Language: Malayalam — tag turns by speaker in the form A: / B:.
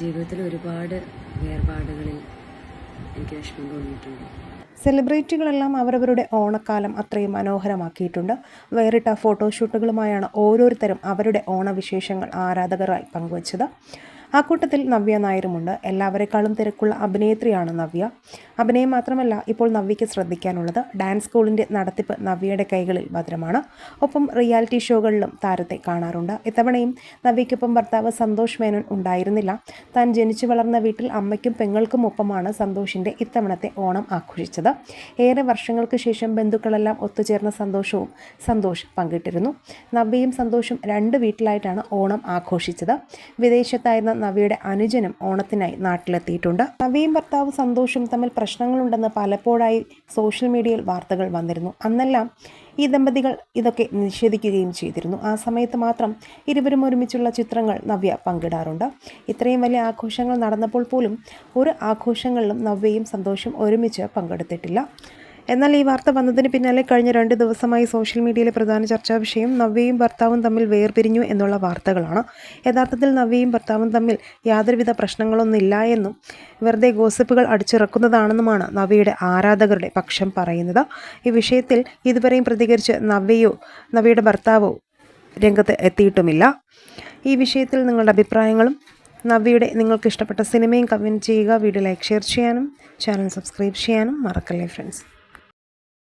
A: ജീവിതത്തിൽ ഒരുപാട് വേർപാടുകളിൽ എനിക്ക് വിഷമം തോന്നിയിട്ടുണ്ട്.
B: സെലിബ്രിറ്റികളെല്ലാം അവരവരുടെ ഓണക്കാലം അത്രയും മനോഹരമാക്കിയിട്ടുണ്ട്. വേറിട്ട ഫോട്ടോഷൂട്ടുകളുമായാണ് ഓരോരുത്തരും അവരുടെ ഓണവിശേഷങ്ങൾ ആരാധകരായി പങ്കുവച്ചത്. ആ കൂട്ടത്തിൽ നവ്യ നായരുമുണ്ട്. എല്ലാവരെക്കാളും തിരക്കുള്ള അഭിനേത്രിയാണ് നവ്യ. അഭിനയം മാത്രമല്ല ഇപ്പോൾ നവ്യയ്ക്ക് ശ്രദ്ധിക്കാനുള്ളത് ഡാൻസ് സ്കൂളിന്റെ നടത്തിപ്പ് നവ്യയുടെ കൈകളിൽ ഭദ്രമാണ്. ഒപ്പം റിയാലിറ്റി ഷോകളിലും താരത്തെ കാണാറുണ്ട്. ഇത്തവണയും നവ്യയ്ക്കൊപ്പം ഭർത്താവ് സന്തോഷ് മേനോൻ ഉണ്ടായിരുന്നില്ല. താൻ ജനിച്ചു വളർന്ന വീട്ടിൽ അമ്മയ്ക്കും പെങ്ങൾക്കും ഒപ്പമാണ് സന്തോഷിന്റെ ഇത്തവണത്തെ ഓണം ആഘോഷിച്ചത്. ഏറെ വർഷങ്ങൾക്ക് ശേഷം ബന്ധുക്കളെല്ലാം ഒത്തുചേർന്ന സന്തോഷവും സന്തോഷ് പങ്കിട്ടിരുന്നു. നവ്യയും സന്തോഷും രണ്ട് വീട്ടിലായിട്ടാണ് ഓണം ആഘോഷിച്ചത്. വിദേശത്തായിരുന്ന നവ്യയുടെ അനുജനും ഓണത്തിനായി നാട്ടിലെത്തിയിട്ടുണ്ട്. നവിയും ഭർത്താവ് സന്തോഷും തമ്മിൽ പ്രശ്നങ്ങളുണ്ടെന്ന് പലപ്പോഴായി സോഷ്യൽ മീഡിയയിൽ വാർത്തകൾ വന്നിരുന്നു. അന്നെല്ലാം ഈ ദമ്പതികൾ ഇതൊക്കെ നിഷേധിക്കുകയും ചെയ്തിരുന്നു. ആ സമയത്ത് മാത്രം ഇരുവരും ഒരുമിച്ചുള്ള ചിത്രങ്ങൾ നവ്യ പങ്കിടാറുണ്ട്. ഇത്രയും വലിയ ആഘോഷങ്ങൾ നടന്നപ്പോൾ പോലും ഒരു ആഘോഷങ്ങളിലും നവ്യയും സന്തോഷം ഒരുമിച്ച് പങ്കെടുത്തിട്ടില്ല. എന്നാൽ ഈ വാർത്ത വന്നതിന് പിന്നാലെ കഴിഞ്ഞ രണ്ട് ദിവസമായി സോഷ്യൽ മീഡിയയിലെ പ്രധാന ചർച്ചാ വിഷയം നവ്യയും ഭർത്താവും തമ്മിൽ വേർപിരിഞ്ഞു എന്നുള്ള വാർത്തകളാണ്. യഥാർത്ഥത്തിൽ നവ്യയും ഭർത്താവും തമ്മിൽ യാതൊരുവിധ പ്രശ്നങ്ങളൊന്നുമില്ല എന്നും വെറുതെ ഗോസിപ്പുകൾ അടിച്ചിറക്കുന്നതാണെന്നുമാണ് നവ്യയുടെ ആരാധകരുടെ പക്ഷം പറയുന്നത്. ഈ വിഷയത്തിൽ ഇതുവരെയും പ്രതികരിച്ച് നവ്യയോ നവ്യയുടെ ഭർത്താവോ രംഗത്ത് എത്തിയിട്ടുമില്ല. ഈ വിഷയത്തിൽ നിങ്ങളുടെ അഭിപ്രായങ്ങളും നവ്യയുടെ നിങ്ങൾക്ക് ഇഷ്ടപ്പെട്ട സിനിമയും കമന്റ് ചെയ്യുക വീഡിയോ ലൈക്ക് ഷെയർ ചെയ്യാനും ചാനൽ സബ്സ്ക്രൈബ് ചെയ്യാനും മറക്കല്ലേ ഫ്രണ്ട്സ്?